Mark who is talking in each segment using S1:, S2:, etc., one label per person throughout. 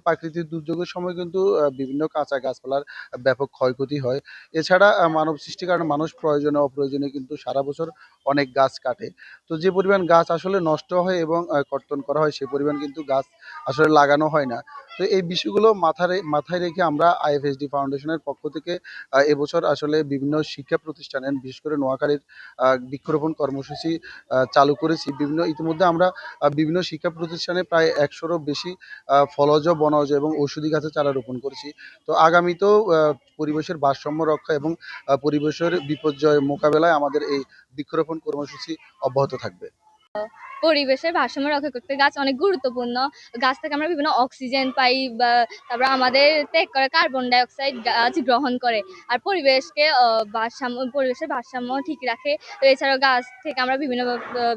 S1: প্রাকৃতিক দুর্যোগের সময় কিন্তু বিভিন্ন কাঁচা গাছপালার ব্যাপক ক্ষয়ক্ষতি হয়। এছাড়া মানব সৃষ্টির কারণে মানুষ প্রয়োজনে অপ্রয়োজনে কিন্তু সারা বছর অনেক গাছ কাটে। তো যে পরিমাণ গাছ আসলে নষ্ট হয় এবং কর্তন করা হয়, সে পরিমাণ কিন্তু গাছ আসলে লাগানো হয় না। তো এই বিষয়গুলো মাথায় মাথায় রেখে আমরা আইএফএসডি ফাউন্ডেশনের পক্ষ থেকে এবছর আসলে বিভিন্ন শিক্ষা প্রতিষ্ঠানে বিশেষ করে নোয়াখালীর বৃক্ষরোপণ কর্মসূচি চালু করেছি। বিভিন্ন, ইতিমধ্যে আমরা বিভিন্ন শিক্ষা প্রতিষ্ঠানে প্রায় একশোরও বেশি ফলজ, বনজ এবং ঔষধি গাছের চারা রোপণ করেছি। তো আগামীতেও পরিবেশের ভারসাম্য রক্ষা এবং পরিবেশের বিপর্যয় মোকাবেলায় আমাদের এই বৃক্ষরোপণ কর্মসূচি অব্যাহত থাকবে।
S2: পরিবেশের ভারসাম্য রক্ষা করতে গাছ অনেক গুরুত্বপূর্ণ। গাছ থেকে আমরা বিভিন্ন অক্সিজেন পাই বা তারপর আমাদের ত্যাগ করে কার্বন ডাই অক্সাইড গাছ গ্রহণ করে। আর পরিবেশকে ভারসাম্য, পরিবেশের ভারসাম্য ঠিক রাখে। এছাড়াও গাছ থেকে আমরা বিভিন্ন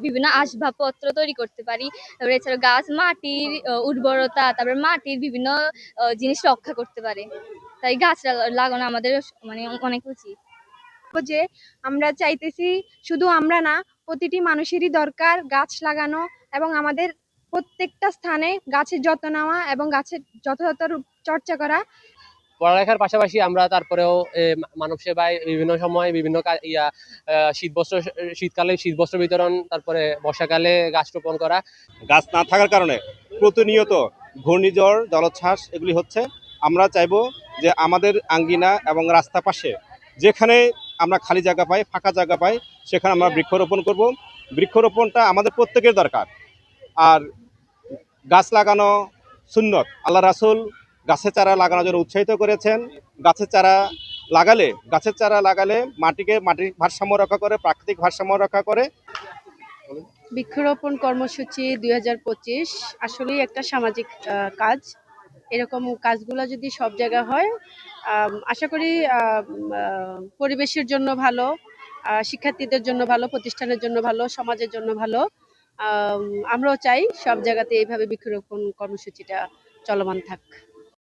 S2: বিভিন্ন আসবাবপত্র তৈরি করতে পারি। তারপরে এছাড়াও গাছ মাটির উর্বরতা, তারপরে মাটির বিভিন্ন জিনিস রক্ষা করতে পারে। তাই গাছ লাগানো আমাদের মানে অনেক উচিত।
S3: যে আমরা চাইতেছি শুধু আমরা না প্রতিটি মানুষেরই দরকার গাছ লাগানো এবং আমাদের প্রত্যেকটা স্থানে গাছের যত্ন নেওয়া এবং গাছের যথাযথ রূপ চর্চা করা।
S4: পড়ালেখার পাশাপাশি আমরা তারপরেও এ, মানব সেবায় বিভিন্ন সময় বিভিন্ন ইয়া আহ, শীত বস্ত্র শীতকালে শীত বস্ত্র বিতরণ তারপরে বর্ষাকালে গাছ রোপণ করা।
S5: গাছ না থাকার কারণে প্রতিনিয়ত ঘূর্ণিঝড় জলোচ্ছ্বাস এগুলি হচ্ছে। আমরা চাইব যে আমাদের আঙ্গিনা এবং রাস্তা পাশে যেখানে আমরা খালি জায়গা পাই, ফাঁকা জায়গা পাই, সেখানে আমরা বৃক্ষরোপণ করব। বৃক্ষরোপণটা আমাদের প্রত্যেকের দরকার। আর গাছ লাগানো সুন্নত। আল্লাহ রাসুল গাছের চারা লাগানোর জন্য উৎসাহিত করেছেন। গাছের চারা লাগালে, গাছের চারা লাগালে মাটিকে মাটির ভারসাম্য রক্ষা করে, প্রাকৃতিক ভারসাম্য রক্ষা করে।
S6: বৃক্ষরোপণ কর্মসূচি দুই হাজার পঁচিশ আসলেই একটা সামাজিক কাজ। এরকম কাজগুলো যদি সব জায়গা হয় আশা করি পরিবেশের জন্য ভালো শিক্ষার্থীদের জন্য ভালো প্রতিষ্ঠানের জন্য ভালো সমাজের জন্য ভালো। আম, আমরাও চাই সব জায়গাতে এইভাবে বৃক্ষরোপণ কর্মসূচিটা চলমান থাক।